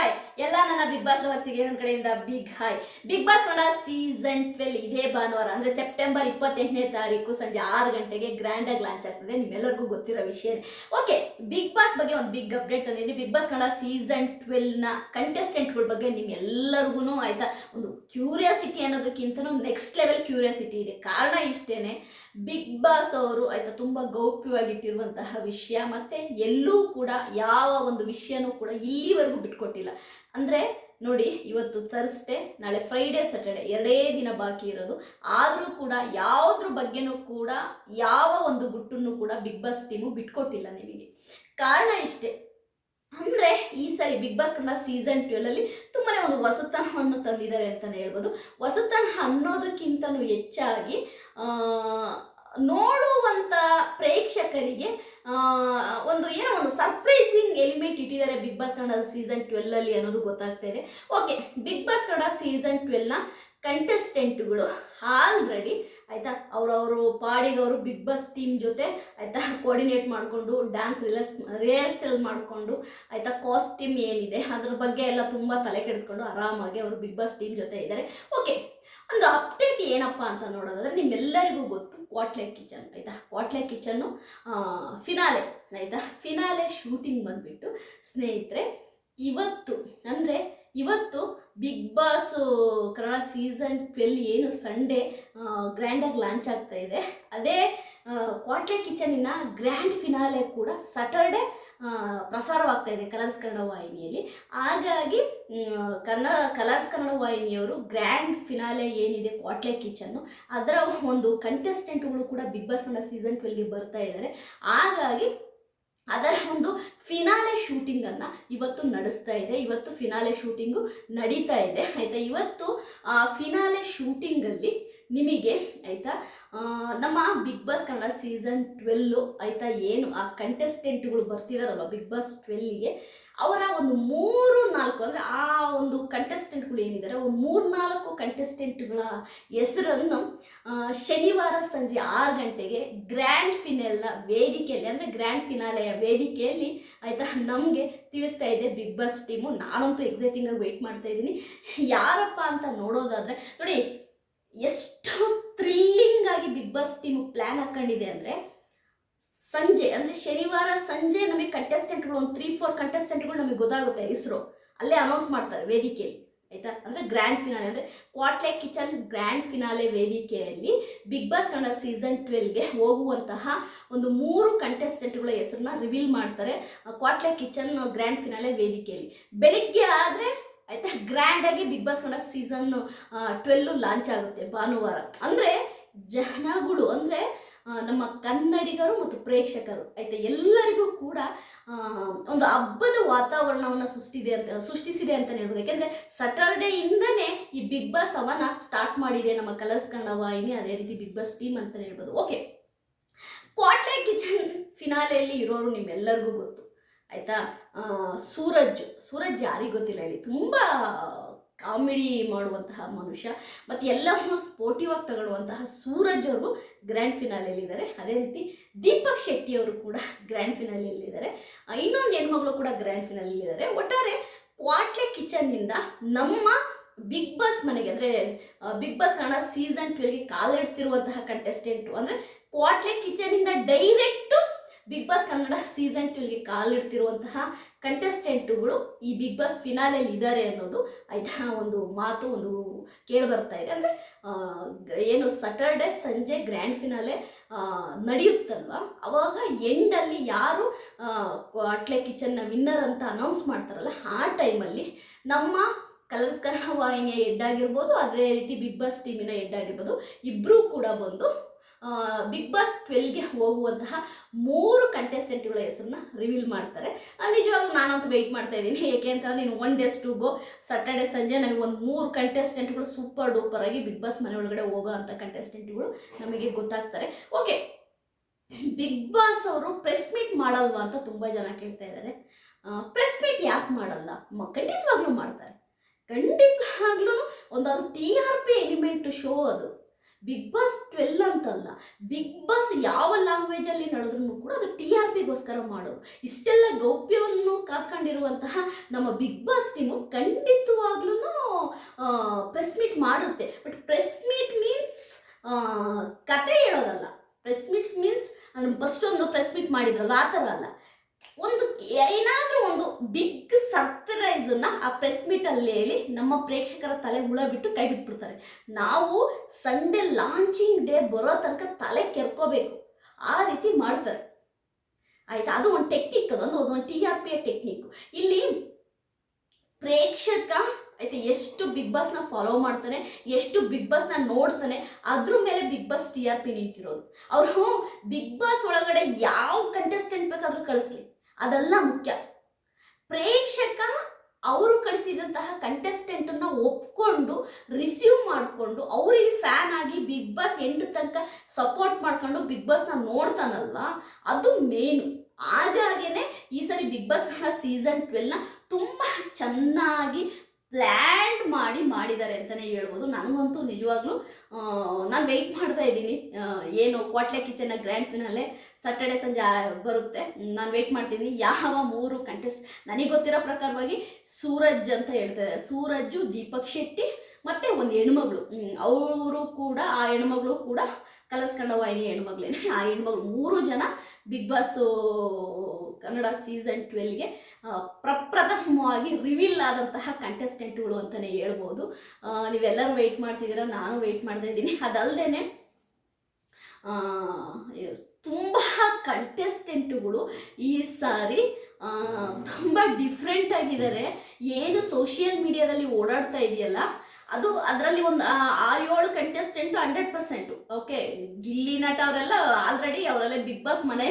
Hi ಎಲ್ಲ ನನ್ನ big boss ಲವರ್ಸಿಗೆ ನನ್ನ ಕಡೆಯಿಂದ big hi Bigg Boss Kannada season twelve ಇದೇ ಭಾನುವಾರ, ಅಂದ್ರೆ ಸೆಪ್ಟೆಂಬರ್ ಇಪ್ಪತ್ತೆಂಟನೇ ತಾರೀಕು ಸಂಜೆ ಆರು ಗಂಟೆಗೆ ಗ್ರ್ಯಾಂಡ್ ಆಗಿ ಲಾಂಚ್ ಆಗ್ತದೆ, ನಿಮ್ಮೆಲ್ಲರಿಗೂ ಗೊತ್ತಿರೋ ವಿಷಯ. ಓಕೆ ಬಿಗ್ ಬಾಸ್ ಬಗ್ಗೆ ಒಂದು ಬಿಗ್ ಅಪ್ಡೇಟ್ ತಂದಿದ್ದೀನಿ. ಬಿಗ್ ಬಾಸ್ ಕನ್ನಡ ಸೀಸನ್ ಟ್ವೆಲ್ನ ಕಂಟೆಸ್ಟೆಂಟ್ಗಳ ಬಗ್ಗೆ ನಿಮ್ಮೆಲ್ಲರಿಗೂ ಆಯ್ತಾ? ಒಂದು ಕ್ಯೂರಿಯಾಸಿಟಿ ಅನ್ನೋದಕ್ಕಿಂತನೂ ನೆಕ್ಸ್ಟ್ ಲೆವೆಲ್ ಕ್ಯೂರಿಯಾಸಿಟಿ ಇದೆ. ಕಾರಣ ಇಷ್ಟೇನೆ ಬಿಗ್ ಬಾಸ್ ಅವರು ಆಯ್ತಾ ತುಂಬಾ ಗೌಪ್ಯವಾಗಿಟ್ಟಿರುವಂತಹ ವಿಷಯ, ಮತ್ತೆ ಎಲ್ಲೂ ಕೂಡ ಯಾವ ಒಂದು ವಿಷಯನೂ ಕೂಡ ಇಲ್ಲಿವರೆಗೂ ಬಿಟ್ಕೊಟ್ಟಿಲ್ಲ. ಅಂದ್ರೆ ನೋಡಿ, ಇವತ್ತು ಥರ್ಸ್ಡೇ ನಾಳೆ ಫ್ರೈಡೇ ಸ್ಯಾಟರ್ಡೆ ಎರಡೇ ದಿನ ಬಾಕಿ ಇರೋದು. ಆದರೂ ಕೂಡ ಯಾವುದ್ರ ಬಗ್ಗೆನೂ ಕೂಡ ಯಾವ ಒಂದು ಗುಟ್ಟನ್ನು ಕೂಡ ಬಿಗ್ ಬಾಸ್ ಟೀಮು ಬಿಟ್ಕೊಟ್ಟಿಲ್ಲ ನಿಮಗೆ. ಕಾರಣ ಇಷ್ಟೇ. ಅಂದ್ರೆ ಈ ಸರಿ Bigg Boss Kannada season twelve ಅಲ್ಲಿ ತುಂಬಾನೇ ಒಂದು ಹೊಸತನವನ್ನು ತಂದಿದ್ದಾರೆ ಅಂತಲೇ ಹೇಳ್ಬೋದು. ಹೊಸತನ ಅನ್ನೋದಕ್ಕಿಂತನೂ ಹೆಚ್ಚಾಗಿ ಆ, ನೋಡುವಂತ ಪ್ರೇಕ್ಷಕರಿಗೆ ಒಂದು ಏನೋ ಒಂದು ಸರ್ಪ್ರೈಸಿಂಗ್ ಎಲಿಮೆಂಟ್ ಇಟ್ಟಿದ್ದಾರೆ Bigg Boss Kannada season twelve ಅಲ್ಲಿ ಅನ್ನೋದು ಗೊತ್ತಾಗ್ತಾ ಇದೆ. Okay Bigg Boss Kannada season ಟ್ವೆಲ್ನ ಕಂಟೆಸ್ಟೆಂಟ್ಗಳು ಆಲ್ರೆಡಿ ಆಯಿತಾ? ಅವರವರು ಪಾಡಿಗೆ ಬಿಗ್ ಬಾಸ್ ಟೀಮ್ ಜೊತೆ, ಆಯಿತಾ? ಕೋರ್ಡಿನೇಟ್ ಮಾಡಿಕೊಂಡು ಡ್ಯಾನ್ಸ್ ರಿಲರ್ಸ್ ರಿಹರ್ಸಲ್ ಮಾಡಿಕೊಂಡು, ಆಯಿತಾ? ಕಾಸ್ಟ್ಯೂಮ್ ಏನಿದೆ, ಅದ್ರ ಬಗ್ಗೆ ಎಲ್ಲ ತುಂಬ ತಲೆ ಕೆಡಿಸ್ಕೊಂಡು ಆರಾಮಾಗಿ ಅವರು ಬಿಗ್ ಬಾಸ್ ಟೀಮ್ ಜೊತೆ ಇದ್ದಾರೆ ಓಕೆ ಒಂದು ಅಪ್ಡೇಟ್ ಏನಪ್ಪ ಅಂತ ನೋಡೋದಾದ್ರೆ ನಿಮ್ಮೆಲ್ಲರಿಗೂ ಗೊತ್ತು ಕ್ವಾಟ್ಲೆ ಕಿಚನ್ ಆಯಿತಾ? ಕ್ವಾಟ್ಲೆ ಕಿಚನ್ನು ಫಿನಾಲೆ ಆಯಿತಾ? ಫಿನಾಲೆ ಶೂಟಿಂಗ್ ಬಂದ್ಬಿಟ್ಟು, ಸ್ನೇಹಿತರೆ, ಇವತ್ತು, ಅಂದರೆ ಇವತ್ತು ಬಿಗ್ ಬಾಸ್ ಸೀಸನ್ ಟ್ವೆಲ್ ಏನು ಸಂಡೇ ಗ್ರ್ಯಾಂಡಾಗಿ ಲಾಂಚ್ ಆಗ್ತಾ ಇದೆ. ಅದೇ ಕ್ವಾಟ್ಲೆ ಕಿಚನಿನ ಗ್ರ್ಯಾಂಡ್ ಫಿನಾಲೆ ಕೂಡ ಸಟರ್ಡೆ ಪ್ರಸಾರವಾಗ್ತಾ ಇದೆ ಕಲರ್ಸ್ ಕನ್ನಡ ವಾಹಿನಿಯಲ್ಲಿ. ಹಾಗಾಗಿ ಕನ್ನಡ ಕಲರ್ಸ್ ಕನ್ನಡ ವಾಹಿನಿಯವರು ಗ್ರ್ಯಾಂಡ್ ಫಿನಾಲೆ ಏನಿದೆ ಕ್ವಾಟ್ಲೆ ಕಿಚನ್ನು ಅದರ ಒಂದು ಕಂಟೆಸ್ಟೆಂಟ್ಗಳು ಕೂಡ ಬಿಗ್ ಬಾಸ್ ಕನ್ನಡ ಸೀಸನ್ ಟ್ವೆಲ್ಗೆ ಬರ್ತಾ ಇದ್ದಾರೆ ಹಾಗಾಗಿ, ಅದರ ಒಂದು ಫಿನಾಲೆ ಶೂಟಿಂಗನ್ನು ಇವತ್ತು ನಡೆಸ್ತಾ ಇದೆ. ಇವತ್ತು ಫಿನಾಲೆ ಶೂಟಿಂಗು ನಡೀತಾ ಇದೆ. ಆಯಿತಾ? ಇವತ್ತು, ಆ ಫಿನಾಲೆ ಶೂಟಿಂಗಲ್ಲಿ ನಿಮಗೆ, ಆಯಿತಾ ನಮ್ಮ Bigg Boss Kannada season twelve ಆಯಿತಾ, ಏನು, ಆ ಕಂಟೆಸ್ಟೆಂಟ್ಗಳು ಬರ್ತಿದಾರಲ್ವ ಬಿಗ್ ಬಾಸ್ ಟ್ವೆಲ್ಗೆ ಅವರ ಒಂದು ಮೂರು ನಾಲ್ಕು ಅಂದರೆ ಆ ಒಂದು ಕಂಟೆಸ್ಟೆಂಟ್ಗಳು ಏನಿದ್ದಾರೆ ಒಂದು ಮೂರು ನಾಲ್ಕು ಕಂಟೆಸ್ಟೆಂಟ್ಗಳ ಹೆಸರನ್ನು ಶನಿವಾರ ಸಂಜೆ ಆರು ಗಂಟೆಗೆ ಗ್ರ್ಯಾಂಡ್ ಫಿನೆಲ್ನ ವೇದಿಕೆಯಲ್ಲಿ, ಅಂದರೆ ಗ್ರ್ಯಾಂಡ್ ಫಿನಾಲೆಯ ವೇದಿಕೆಯಲ್ಲಿ ಆಯಿತಾ? ನಮಗೆ ತಿಳಿಸ್ತಾ ಇದೆ ಬಿಗ್ ಬಾಸ್ ಟೀಮು ನಾನಂತೂ ಎಕ್ಸೈಟಿಂಗ್ ಆಗಿ ವೆಯ್ಟ್ ಮಾಡ್ತಾ ಇದ್ದೀನಿ. ಯಾರಪ್ಪ ಅಂತ ನೋಡೋದಾದರೆ, ನೋಡಿ, ಎಷ್ಟು ಥ್ರಿಲ್ಲಿಂಗ್ ಆಗಿ ಬಿಗ್ ಬಾಸ್ ಟೀಮ್ ಪ್ಲ್ಯಾನ್ ಹಾಕೊಂಡಿದೆ ಅಂದರೆ, ಸಂಜೆ, ಅಂದರೆ ಶನಿವಾರ ಸಂಜೆ ನಮಗೆ ಕಂಟೆಸ್ಟೆಂಟ್ಗಳು ಒಂದು ತ್ರೀ ಫೋರ್ ಕಂಟೆಸ್ಟೆಂಟ್ಗಳು ನಮಗೆ ಗೊತ್ತಾಗುತ್ತೆ ಹೆಸರು. ಅಲ್ಲೇ ಅನೌನ್ಸ್ ಮಾಡ್ತಾರೆ ವೇದಿಕೆಯಲ್ಲಿ. ಆಯ್ತಾ? ಅಂದರೆ ಗ್ರ್ಯಾಂಡ್ ಫಿನಾಲೆ ಅಂದರೆ ಕ್ವಾಟ್ಲೆ ಕಿಚನ್ ಗ್ರ್ಯಾಂಡ್ ಫಿನಾಲೆ ವೇದಿಕೆಯಲ್ಲಿ ಬಿಗ್ ಬಾಸ್ ಕನ್ನಡ ಸೀಸನ್ ಟ್ವೆಲ್ಗೆ ಹೋಗುವಂತಹ ಒಂದು ಮೂರು ಕಂಟೆಸ್ಟೆಂಟ್ಗಳ ಹೆಸರನ್ನ ರಿವೀಲ್ ಮಾಡ್ತಾರೆ ಕ್ವಾಟ್ಲೆ ಕಿಚನ್ ಗ್ರ್ಯಾಂಡ್ ಫಿನಾಲೆ ವೇದಿಕೆಯಲ್ಲಿ. ಬೆಳಿಗ್ಗೆ ಆದರೆ ಆಯ್ತಾ? ಗ್ರ್ಯಾಂಡ್ ಆಗಿ Bigg Boss Kannada season twelve launch ಆಗುತ್ತೆ ಭಾನುವಾರ. ಅಂದರೆ ಜನಗಳು, ಅಂದರೆ ನಮ್ಮ ಕನ್ನಡಿಗರು ಮತ್ತು ಪ್ರೇಕ್ಷಕರು, ಆಯ್ತಾ? ಎಲ್ಲರಿಗೂ ಕೂಡ ಒಂದು ಹಬ್ಬದ ವಾತಾವರಣವನ್ನು ಸೃಷ್ಟಿದೆ ಅಂತ, ಸೃಷ್ಟಿಸಿದೆ ಅಂತ ಹೇಳ್ಬೋದು ಯಾಕೆಂದರೆ ಸಟರ್ಡೇಯಿಂದನೇ ಈ ಬಿಗ್ ಬಾಸ್ ಅವನ ಸ್ಟಾರ್ಟ್ ಮಾಡಿದೆ ನಮ್ಮ ಕಲರ್ಸ್ ಕನ್ನಡ ವಾಹಿನಿ, ಅದೇ ರೀತಿ ಬಿಗ್ ಬಾಸ್ ಟೀಮ್ ಅಂತ ಹೇಳ್ಬೋದು. ಓಕೆ ಕ್ವಾಟ್ಲೆ ಕಿಚನ್ ಫಿನಾಲೆಯಲ್ಲಿ ಇರೋರು ನಿಮ್ಮೆಲ್ಲರಿಗೂ ಗೊತ್ತು, ಆಯ್ತಾ? ಸೂರಜ್ ಸೂರಜ್ ಯಾರಿಗೂ ಗೊತ್ತಿಲ್ಲ ಹೇಳಿ. ತುಂಬ ಕಾಮಿಡಿ ಮಾಡುವಂತಹ ಮನುಷ್ಯ, ಮತ್ತು ಎಲ್ಲವನ್ನೂ ಸ್ಪೋರ್ಟಿವ್ ಆಗಿ ತಗೊಳ್ಳುವಂತಹ ಸೂರಜ್ ಅವರು ಗ್ರ್ಯಾಂಡ್ ಫಿನಾಲೆಯಲ್ಲಿದ್ದಾರೆ ಅದೇ ರೀತಿ ದೀಪಕ್ ಶೆಟ್ಟಿಯವರು ಕೂಡ ಗ್ರ್ಯಾಂಡ್ ಫಿನಾಲೆಯಲ್ಲಿದ್ದಾರೆ ಇನ್ನೊಂದು ಹೆಣ್ಮಗಳು ಕೂಡ ಗ್ರ್ಯಾಂಡ್ ಫಿನಾಲೆಯಲ್ಲಿದ್ದಾರೆ ಒಟ್ಟಾರೆ ಕ್ವಾಟ್ಲೆ ಕಿಚನ್ನಿಂದ ನಮ್ಮ ಬಿಗ್ ಬಾಸ್ ಮನೆಗೆ, ಅಂದರೆ ಬಿಗ್ ಬಾಸ್ ಕನ್ನಡ ಸೀಸನ್ ಟ್ವೆಲ್ಗೆ ಕಾಲಿಡ್ತಿರುವಂತಹ ಕಂಟೆಸ್ಟೆಂಟು ಅಂದರೆ Quatle ಕಿಚನಿಂದ direct Bigg Boss Kannada season ಟ್ವೆಲ್ಗೆ ಕಾಲಿಡ್ತಿರುವಂತಹ ಕಂಟೆಸ್ಟೆಂಟುಗಳು ಈ ಬಿಗ್ ಬಾಸ್ ಫಿನಾಲೆಯಲ್ಲಿ ಇದ್ದಾರೆ ಅನ್ನೋದು ಆಯ್ತಾ ಒಂದು ಮಾತು, ಒಂದು ಕೇಳಿ ಬರ್ತಾ ಇದೆ. ಅಂದರೆ ಏನು ಸಟರ್ಡೆ ಸಂಜೆ ಗ್ರ್ಯಾಂಡ್ ಫಿನಾಲೆ ನಡೆಯುತ್ತಲ್ವ? ಅವಾಗ ಎಂಡಲ್ಲಿ ಯಾರು ಅಟ್ಲೆ ಕಿಚನ್ನ ವಿನ್ನರ್ ಅಂತ ಅನೌನ್ಸ್ ಮಾಡ್ತಾರಲ್ಲ, ಆ ಟೈಮಲ್ಲಿ ನಮ್ಮ ಕಲರ್ಸ್ ಕನ್ನಡ ವಾಹಿನಿಯ ಹೆಡ್ ಆಗಿರ್ಬೋದು, ಅದೇ ರೀತಿ ಬಿಗ್ ಬಾಸ್ ಟೀಮಿನ ಹೆಡ್ ಆಗಿರ್ಬೋದು ಇಬ್ಬರೂ ಕೂಡ ಬಂದು ಬಿಗ್ ಬಾಸ್ ಟ್ವೆಲ್ಗೆ ಹೋಗುವಂತಹ ಮೂರು ಕಂಟೆಸ್ಟೆಂಟ್ಗಳ ಹೆಸರನ್ನ ರಿವೀಲ್ ಮಾಡ್ತಾರೆ. ನಿಜವಾಗ್ಲೂ ನಾನಂತೂ ವೆಯ್ಟ್ ಮಾಡ್ತಾ ಇದ್ದೀನಿ. ಏಕೆ ಅಂತಂದ್ರೆ ನೀನು one days to go Saturday ಸಂಜೆ ನಮಗೆ ಒಂದು ಮೂರು ಕಂಟೆಸ್ಟೆಂಟ್ಗಳು ಸೂಪರ್ ಡೂಪರ್ ಆಗಿ ಬಿಗ್ ಬಾಸ್ ಮನೆ ಒಳಗಡೆ ಹೋಗೋ ಅಂಥ ಕಂಟೆಸ್ಟೆಂಟ್ಗಳು ನಮಗೆ ಗೊತ್ತಾಗ್ತಾರೆ. ಓಕೆ ಬಿಗ್ ಬಾಸ್ ಅವರು ಪ್ರೆಸ್ ಮೀಟ್ ಮಾಡಲ್ವಾ ಅಂತ ತುಂಬ ಜನ ಕೇಳ್ತಾ ಇದ್ದಾರೆ. ಪ್ರೆಸ್ ಮೀಟ್ ಯಾಕೆ ಮಾಡಲ್ಲ? ಖಂಡಿತವಾಗ್ಲೂ ಮಾಡ್ತಾರೆ. ಖಂಡಿತವಾಗ್ಲೂ ಒಂದು ಅದು T R P element show ಅದು. ಬಿಗ್ ಬಾಸ್ ಟ್ವೆಲ್ ಅಂತಲ್ಲ. ಬಿಗ್ ಬಾಸ್ ಯಾವ ಲ್ಯಾಂಗ್ವೇಜಲ್ಲಿ ನಡೆದ್ರೂ ಕೂಡ ಅದು ಟಿ ಆರ್ ಪಿಗೋಸ್ಕರ ಮಾಡೋದು. ಇಷ್ಟೆಲ್ಲ ಗೌಪ್ಯವನ್ನು ಕಾದ್ಕೊಂಡಿರುವಂತಹ ನಮ್ಮ ಬಿಗ್ ಬಾಸ್ ಟೀಮು ಖಂಡಿತವಾಗ್ಲೂ ಪ್ರೆಸ್ ಮೀಟ್ ಮಾಡುತ್ತೆ. ಬಟ್ ಪ್ರೆಸ್ ಮೀಟ್ ಮೀನ್ಸ್ ಕತೆ ಹೇಳೋದಲ್ಲ. ಪ್ರೆಸ್ ಮೀಟ್ಸ್ ಮೀನ್ಸ್ ಫಸ್ಟ್ ಒಂದು ಪ್ರೆಸ್ ಮೀಟ್ ಮಾಡಿದ್ರಲ್ಲ, ಆ ಥರ ಅಲ್ಲ. ಒಂದು ಏನಾದರೂ ಒಂದು ಬಿಗ್ ಸರ್ಪ್ರೈಸನ್ನು ಆ ಪ್ರೆಸ್ ಮೀಟಲ್ಲಿ ಹೇಳಿ ನಮ್ಮ ಪ್ರೇಕ್ಷಕರ ತಲೆ ಹುಳ ಬಿಟ್ಟು ಕೈ ಬಿಟ್ಬಿಡ್ತಾರೆ. ನಾವು ಸಂಡೇ ಲಾಂಚಿಂಗ್ ಡೇ ಬರೋ ತನಕ ತಲೆ ಕೆರ್ಕೋಬೇಕು. ಆ ರೀತಿ ಮಾಡ್ತಾರೆ. ಆಯ್ತಾ? ಅದು ಒಂದು ಟೆಕ್ನಿಕ್ ಅದೊಂದು ಒಂದು ಟಿ ಆರ್ ಪಿ ಟೆಕ್ನಿಕ್ ಇಲ್ಲಿ ಪ್ರೇಕ್ಷಕ, ಆಯ್ತಾ, ಎಷ್ಟು ಬಿಗ್ ಬಾಸ್ನ ಫಾಲೋ ಮಾಡ್ತಾನೆ, ಎಷ್ಟು ಬಿಗ್ ಬಾಸ್ನ ನೋಡ್ತಾನೆ, ಅದ್ರ ಮೇಲೆ Bigg Boss T R P ನಿಂತಿರೋದು. ಅವರು ಬಿಗ್ ಬಾಸ್ ಒಳಗಡೆ ಯಾವ ಕಂಟೆಸ್ಟೆಂಟ್ ಬೇಕಾದರೂ ಕಳಿಸ್ಲಿ. ಅದೆಲ್ಲ ಮುಖ್ಯ. ಪ್ರೇಕ್ಷಕ ಅವರು ಕಳಿಸಿದಂತಹ ಕಂಟೆಸ್ಟೆಂಟನ್ನು ಒಪ್ಕೊಂಡು ರಿಸೀವ್ ಮಾಡಿಕೊಂಡು ಅವರಿಗೆ ಫ್ಯಾನ್ ಆಗಿ ಬಿಗ್ ಬಾಸ್ ಎಂಡ್ ತನಕ ಸಪೋರ್ಟ್ ಮಾಡ್ಕೊಂಡು ಬಿಗ್ ಬಾಸ್ನ ನೋಡ್ತಾನಲ್ವಾ? ಅದು ಮೇನು ಆಗಾಗೇನೆ ಈ ಸರಿ ಬಿಗ್ ಬಾಸ್ ಸೀಸನ್ ಟ್ವೆಲ್ನ ತುಂಬ ಚೆನ್ನಾಗಿ ಪ್ಲ್ಯಾನ್ ಮಾಡಿ ಮಾಡಿದ್ದಾರೆ ಅಂತಲೇ ಹೇಳ್ಬೋದು. ನನಗಂತೂ ನಿಜವಾಗ್ಲೂ ನಾನು ವೆಯ್ಟ್ ಮಾಡ್ತಾ ಇದ್ದೀನಿ. ಏನು ಕೋಟ್ಲೆ ಕಿಚನ್ನ ಗ್ರ್ಯಾಂಡ್ ಫಿನಾಲೆ ಸ್ಯಾಟರ್ಡೇ ಸಂಜೆ ಬರುತ್ತೆ. ನಾನು ವೆಯ್ಟ್ ಮಾಡ್ತೀನಿ. ಯಾವ ಮೂರು ಕಂಟೆಸ್ಟ್ ನನಗೆ ಗೊತ್ತಿರೋ ಪ್ರಕಾರವಾಗಿ ಸೂರಜ್ ಅಂತ ಹೇಳ್ತಾರೆ ಸೂರಜ್ಜು ದೀಪಕ್ ಶೆಟ್ಟಿ ಮತ್ತು ಒಂದು ಹೆಣ್ಮಗಳು. ಅವರು ಕೂಡ, ಆ ಹೆಣ್ಮಗಳು ಕೂಡ ಕಲಸ್ಕೊಂಡ ವಾಹಿನಿ ಹೆಣ್ಮಗಳೇನೆ ಆ ಹೆಣ್ಮಗಳು ಮೂರು ಜನ ಬಿಗ್ ಬಾಸ್ ಕನ್ನಡ ಸೀಸನ್ ಟ್ವೆಲ್ಗೆ ಪ್ರಪ್ರಥಮವಾಗಿ ರಿವೀಲ್ ಆದಂತಹ ಕಂಟೆಸ್ಟೆಂಟ್ಗಳು ಅಂತಲೇ ಹೇಳ್ಬೋದು. ನೀವೆಲ್ಲರೂ ವೆಯ್ಟ್ ಮಾಡ್ತಿದ್ದೀರಾ, ನಾನು ವೆಯ್ಟ್ ಮಾಡ್ತಾ ಇದ್ದೀನಿ. ಅದಲ್ಲದೆ ತುಂಬ ಕಂಟೆಸ್ಟೆಂಟುಗಳು ಈ ಸಾರಿ ತುಂಬ ಡಿಫ್ರೆಂಟ್ ಆಗಿದ್ದಾರೆ. ಏನು ಸೋಷಿಯಲ್ ಮೀಡಿಯಾದಲ್ಲಿ ಓಡಾಡ್ತಾ ಇದೆಯಲ್ಲ ಅದು ಅದರಲ್ಲಿ ಒಂದು, ಆ ಏಳು contestant hundred percent okay Gilli Nata ಅವರೆಲ್ಲ ಆಲ್ರೆಡಿ ಅವರೆಲ್ಲ ಬಿಗ್ ಬಾಸ್ ಮನೆ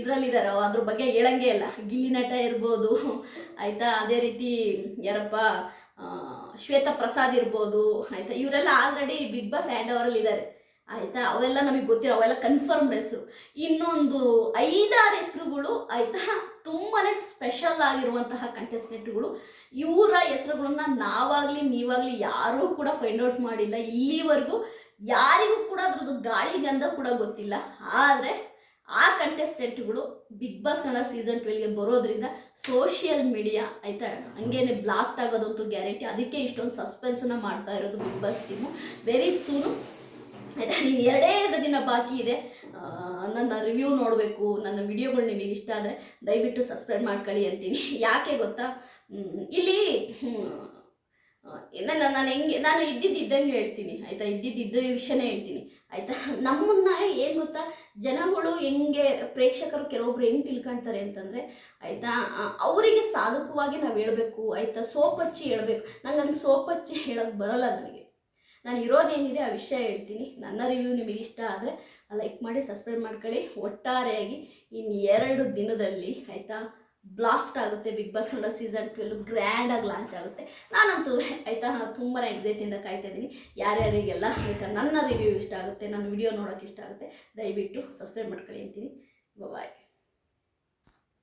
ಇದರಲ್ಲಿದ್ದಾರೆ ಅದ್ರ ಬಗ್ಗೆ ಹೇಳಂಗೆ ಇಲ್ಲ. ಗಿಲ್ಲಿ ನಟ ಇರ್ಬೋದು, ಆಯಿತಾ? ಅದೇ ರೀತಿ ಯಾರಪ್ಪ ಶ್ವೇತಾ ಪ್ರಸಾದ್ ಇರ್ಬೋದು, ಆಯಿತಾ? ಇವರೆಲ್ಲ ಆಲ್ರೆಡಿ ಬಿಗ್ ಬಾಸ್ ಹ್ಯಾಂಡ್ ಓವರಲ್ಲಿ ಇದ್ದಾರೆ ಆಯಿತಾ? ಅವೆಲ್ಲ ನಮಗೆ ಗೊತ್ತಿರೋ, ಅವೆಲ್ಲ ಕನ್ಫರ್ಮ್ಡ್ ಹೆಸರು. ಇನ್ನೊಂದು ಐದಾರು ಹೆಸರುಗಳು ಆಯಿತಾ? ತುಂಬಾ ಸ್ಪೆಷಲ್ ಆಗಿರುವಂತಹ ಕಂಟೆಸ್ಟೆಂಟ್ಗಳು ಇವರ ಹೆಸರುಗಳನ್ನ ನಾವಾಗಲಿ, ನೀವಾಗಲಿ ಯಾರೂ ಕೂಡ ಫೈಂಡ್ ಔಟ್ ಮಾಡಿಲ್ಲ. ಇಲ್ಲಿವರೆಗೂ ಯಾರಿಗೂ ಕೂಡ ಅದ್ರದ್ದು ಗಾಳಿ, ಗಂಧ ಕೂಡ ಗೊತ್ತಿಲ್ಲ. ಆದರೆ ಆ ಕಂಟೆಸ್ಟೆಂಟ್ಗಳು ಬಿಗ್ ಬಾಸ್ ಕನ್ನಡ ಸೀಸನ್ ಟ್ವೆಲ್ಗೆ ಬರೋದ್ರಿಂದ ಸೋಷಿಯಲ್ ಮೀಡಿಯಾ ಆಯ್ತಾ? ಹಂಗೇನೆ ಬ್ಲಾಸ್ಟ್ ಆಗೋದಂತೂ ಗ್ಯಾರಂಟಿ ಅದಕ್ಕೆ ಇಷ್ಟೊಂದು ಸಸ್ಪೆನ್ಸನ್ನು ಮಾಡ್ತಾ ಇರೋದು big boss team very soon ಎರಡೇ ಎರಡು ದಿನ ಬಾಕಿ ಇದೆ. ನನ್ನ ರಿವ್ಯೂ ನೋಡಬೇಕು. ನನ್ನ ವಿಡಿಯೋಗಳು ನಿಮಗೆ ಇಷ್ಟ ಆದರೆ ದಯವಿಟ್ಟು ಸಬ್ಸ್ಕ್ರೈಬ್ ಮಾಡ್ಕೊಳ್ಳಿ ಅಂತೀನಿ. ಯಾಕೆ ಗೊತ್ತಾ? ಇಲ್ಲಿ ನನ್ನ ನಾನು ಹೆಂಗೆ, ನಾನು ಇದ್ದಿದ್ದು ಇದ್ದಂಗೆ ಹೇಳ್ತೀನಿ. ಆಯಿತಾ? ಇದ್ದಿದ್ದು ಇದ್ದ ವಿಷಯನೇ ಹೇಳ್ತೀನಿ. ಆಯಿತಾ? ನಮ್ಮನ್ನ ಏನು ಗೊತ್ತಾ? ಜನಗಳು ಹೆಂಗೆ, ಪ್ರೇಕ್ಷಕರು ಕೆಲವೊಬ್ರು ಹೆಂಗೆ ತಿಳ್ಕೊಳ್ತಾರೆ ಅಂತಂದರೆ, ಆಯಿತಾ? ಅವರಿಗೆ ಸಾಧಕವಾಗಿ ನಾವು ಹೇಳಬೇಕು. ಆಯಿತಾ? ಸೋಪಚ್ಚಿ ಹೇಳಬೇಕು. ನಂಗೆ ಹಂಗೆ ಸೋಪಚ್ಚಿ ಹೇಳೋಕ್ಕೆ ಬರಲ್ಲ ನನಗೆ. ನಾನು ಇರೋದೇನಿದೆ ಆ ವಿಷಯ ಹೇಳ್ತೀನಿ. ನನ್ನ ರಿವ್ಯೂ ನಿಮಗೆ ಇಷ್ಟ ಆದರೆ ಲೈಕ್ ಮಾಡಿ ಸಬ್ಸ್ಕ್ರೈಬ್ ಮಾಡ್ಕೊಳ್ಳಿ. ಒಟ್ಟಾರೆಯಾಗಿ ಇನ್ನು ಎರಡು ದಿನದಲ್ಲಿ ಆಯಿತಾ ಬ್ಲಾಸ್ಟ್ ಆಗುತ್ತೆ. Big boss Kannada season twelve ಗ್ರ್ಯಾಂಡಾಗಿ ಲಾಂಚ್ ಆಗುತ್ತೆ. ನಾನಂತೂ ಆಯಿತಾ ತುಂಬಾ ಎಕ್ಸೈಟಿಂದ ಕಾಯ್ತಾ ಇದ್ದೀನಿ. ಯಾರ್ಯಾರಿಗೆಲ್ಲ ಆಯಿತಾ, ನನ್ನ ರಿವ್ಯೂ ಇಷ್ಟ ಆಗುತ್ತೆ, ನನ್ನ ವಿಡಿಯೋ ನೋಡೋಕ್ಕೆ ಇಷ್ಟ ಆಗುತ್ತೆ, ದಯವಿಟ್ಟು ಸಬ್ಸ್ಕ್ರೈಬ್ ಮಾಡ್ಕೊಳ್ಳಿ ಅಂತೀನಿ. ಬಾಯ್